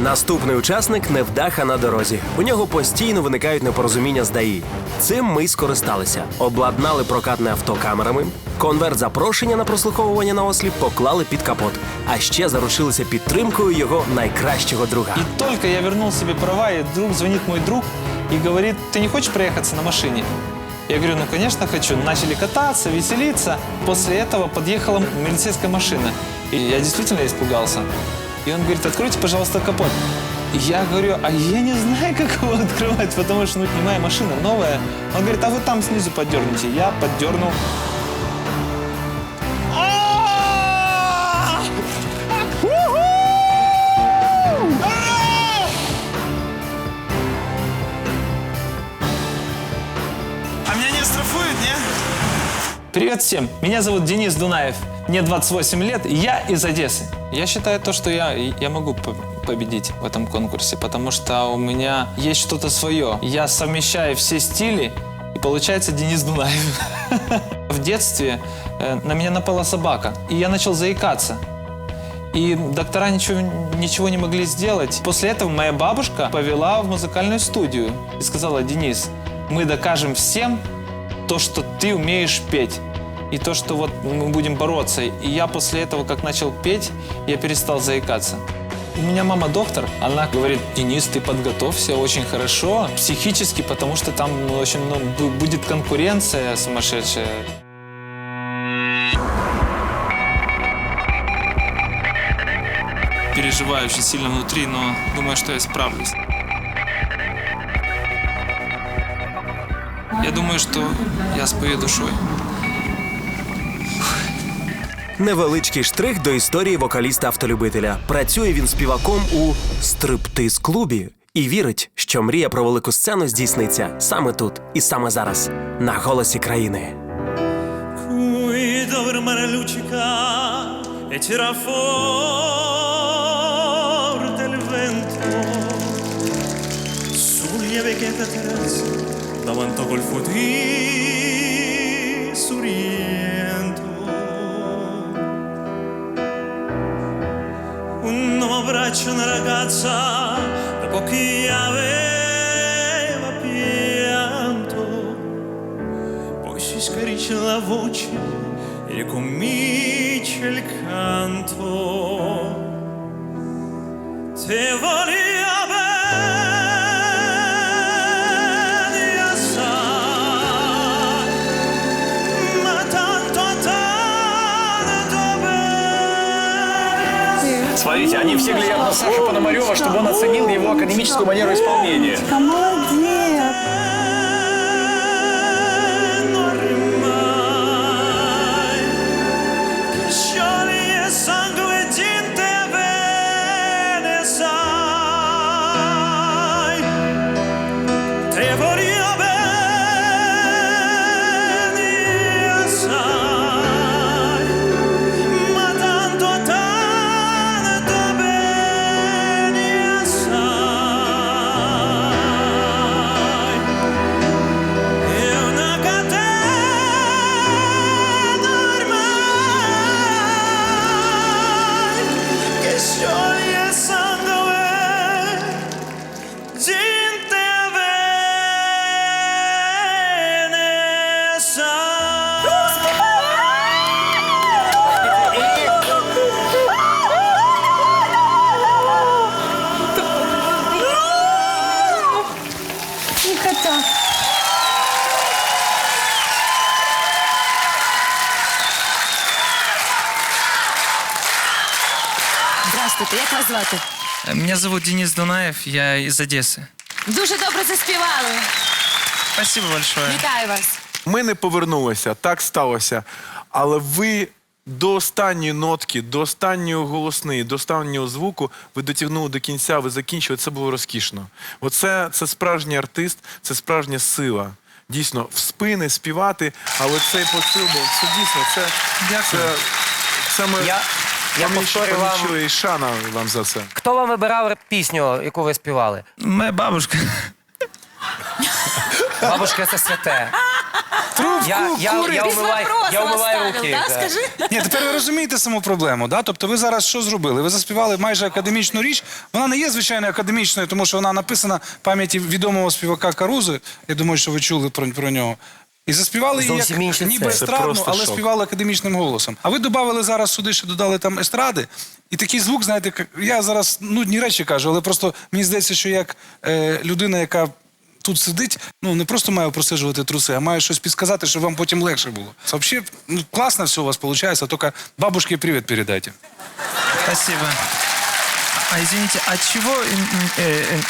Наступний учасник невдаха на дорозі. У нього постійно виникають непорозуміння з ДАІ. Цим ми й скористалися. Обладнали прокатне авто камерами, конверт запрошення на прослуховування на осліп поклали під капот, а ще заручилися підтримкою його найкращого друга. И только я вернул себе права, и вдруг звонит мой друг и говорит, ты не хочешь проехаться на машине? Я говорю, ну, конечно, хочу. Начали кататься, веселиться. После этого подъехала милицейская машина. И я действительно испугался. И он говорит, откройте, пожалуйста, капот. И я говорю, а я не знаю, как его открывать, потому что, ну, не моя машина, новая. Он говорит, а вы там снизу поддерните. Я поддернул. А! Меня не оштрафуют, не? Привет всем, меня зовут Денис Дунаев, мне 28 лет, я из Одессы. Я считаю то, что я, я могу по- победить в этом конкурсе, потому что у меня есть что-то свое. Я совмещаю все стили, и получается Денис Дунаев. В детстве э, на меня напала собака, и я начал заикаться. И доктора ничего, ничего не могли сделать. После этого моя бабушка повела в музыкальную студию и сказала, Денис, мы докажем всем то, что ты умеешь петь. И то, что вот мы будем бороться. И я после этого, как начал петь, я перестал заикаться. У меня мама доктор, она говорит, Денис, ты подготовься очень хорошо психически, потому что там ну, очень ну, бу- будет конкуренция сумасшедшая. переживаю очень сильно внутри, но думаю, что я справлюсь. Я думаю, что я спою душой. Невеличкий штрих до історії вокаліста-автолюбителя. Працює він співаком у стриптиз-клубі і вірить, що мрія про велику сцену здійсниться саме тут і саме зараз, на голосі країни. Guido per mare braccio una ragazza dopo chi aveva pianto poi si scariccia la voce e comincia il canto. Te voglio Смотрите, они все глядят на Сашу Пономарева, чтобы он оценил его академическую манеру исполнения. Молодец! Che вас звати? Меня зовут Денис Дунаев, я из Одессы. Дуже добре заспівали. Спасибо большое. Вітаю вас. Ми не повернулися, так сталося. Але ви до останньої нотки, до останнього голосної, до останнього звуку ви дотягнули до кінця, ви закінчили. Це було розкішно. Оце це справжній артист, це справжня сила. Дійсно, в спини співати, але цей посил був це дійсно. Це, Дякую. це саме Я, я повторю вам, і шана вам за це. хто вам вибирав пісню, яку ви співали? Моя бабушка. Бабушка, це святе. Трубку Я, я, курить. я, Без умиваю, вопросов умиваю оставил, руки. да, да. скажи? Ні, тепер ви розумієте саму проблему. Да? Тобто ви зараз що зробили? Ви заспівали майже академічну річ. Вона не є звичайно академічною, тому що вона написана в пам'яті відомого співака Карузи. Я думаю, що ви чули про, про нього. І заспівали її як інше ніби це. Естрадну, але шок. співали академічним голосом. А ви додали зараз сюди, ще додали там естради. І такий звук, знаєте, я зараз нудні речі кажу, але просто мені здається, що як е, людина, яка тут сидить, ну не просто має просиджувати труси, а має щось підсказати, щоб вам потім легше було. Взагалі, ну, класно все у вас виходить, тільки бабушке привіт передайте. Спасибо. А извините, а чего э, э,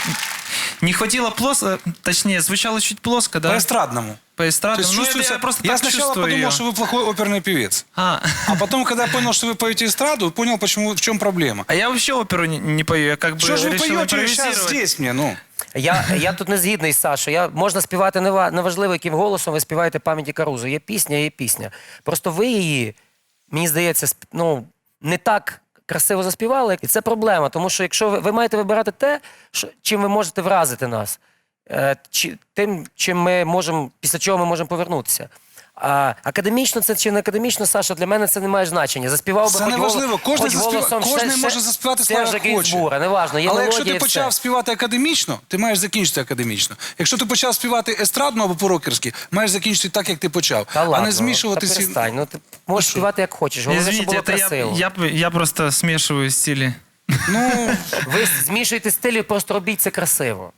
не хватило плоско, точнее, звучало чуть плоско, да? По эстрадному. По То эстрадному. есть Ну, это чувствуется... я просто я так сначала чувствую подумал, её. что вы плохой оперный певец. А, А потом, когда я понял, что вы поете эстраду, понял, почему, в чем проблема. а я вообще оперу не, не пою, я как бы Что же вы решил поете сейчас импровизировать. здесь мне, ну? Я, я тут не згідний з Сашою. Я, можна співати нева- неважливо, яким голосом ви співаєте пам'яті Карузу. Є пісня, є пісня. Просто ви її, мені здається, сп- ну, не так красиво заспівали, і це проблема. Тому що якщо ви, ви маєте вибирати те, що, чим ви можете вразити нас, е, чи, тим, чим ми можемо, після чого ми можемо повернутися. А академічно це чи не академічно, Саша, для мене це не має значення. Заспівав би Це хоч не голос- важливо. Кожен, хоч заспіва... голосом Кожен ще- може ще- заспівати слова як хоче. Гінзбура, неважно. Є Але якщо мелодія, ти і почав все. співати академічно, ти маєш закінчити академічно. Якщо ти почав співати естрадно або по-рокерськи, маєш закінчити так, як ти почав. Та а ладно, не змішувати та перестань. Ну, ти можеш що? співати як хочеш. Головне, щоб Извините, було это я, красиво. я, я просто смешиваю стили. Ну, Ви змішуєте стилі, просто робіть це красиво.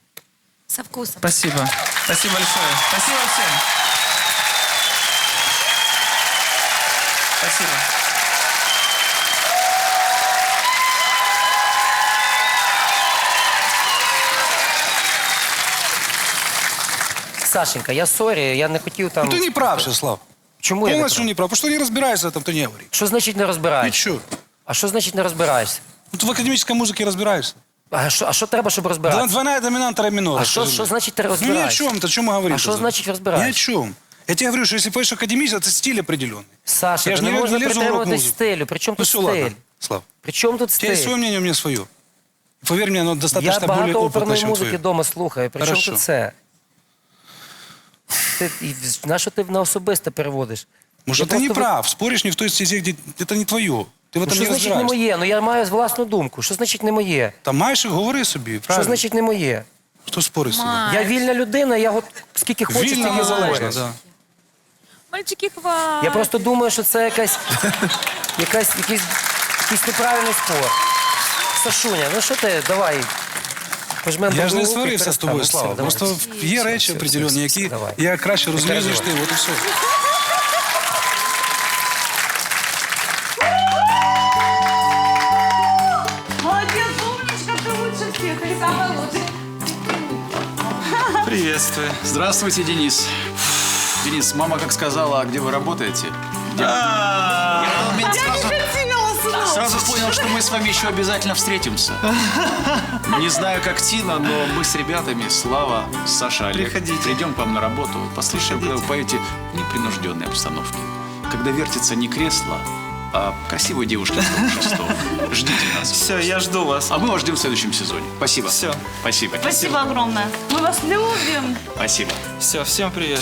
Со вкусом. Спасибо. Спасибо большое. Спасибо всем. Спасибо. Сашенька, я сорі, я не хотів там. ну ты не прав, Слав. Чому я не Полностью прав? не прав. Потому что не разбираешься в этом, ты не говори. Що значить не розбираєшся? Ничего. А що значить не розбираєшся? Ну, ты в академической музыке разбираешься. А що, а що треба, щоб розбиратися? Двойная доминанта ре минора. А що, скажи що мне. значить ти Ну ни о розбираєшся? чем, то о чем мы говорим? А що значить розбираєшся? Ни о чем. Я тебе говорю, что если поешь академично, это стиль определенный. Саша, Я ти ж не не- можна не лезу в притримуватись рок-музику. стилю. При чому Ну тут все, стиль? ладно, Слав. При чому тут У тебя есть свое стиль? мнение, у меня свое. Поверь мне, оно Я достаточно более багато опытное, оперної чем музики твое. вдома слухаю. При чому Хорошо. тут це? Ти, і, на що ти на особисте переводиш? Может, Я ты не просто ви- прав, споришь не в той стезе, где это не твое. Ты в Ну, этом що не значить не разбираешься. моє? Ну я маю власну думку. Що значить не моє? Та маєш і говори собі, Що правильно? значить не моє? Хто спорить з тобою? Я вільна людина, я от скільки хочу, Вільно, стільки незалежно, говорю. да. Мальчики, хватит. Я просто думаю, що це якась, якась якийсь, якийсь неправильний спор. Сашуня, ну що ти, давай. Пожмем Я ж не руки, сварився з тобою, перестанемо. Слава. Слава, Просто давай. є Все, речі все, определенні, все, які давай. я краще розумію, ніж ти. переживай. От і все. Молодец, умничка, ты лучше всех. Ты самый лучший. Приветствую. Здравствуйте, Денис. Денис, мама как сказала, где вы работаете? Я меня сразу, Хотела, сынок. сразу понял, что мы с вами еще обязательно встретимся. Не знаю, как Тина, но мы с ребятами, Слава, Саша, Олег, Приходите. придем к вам на работу, послушаем, когда вы поете в непринужденной обстановке. Когда вертится не кресло, а красивой девушки шестого. Ждите нас. Все, я жду вас. А мы вас ждем в следующем сезоне. Спасибо. Всё. Спасибо. Спасибо огромное. Мы вас любим. Спасибо. Все, всем привет.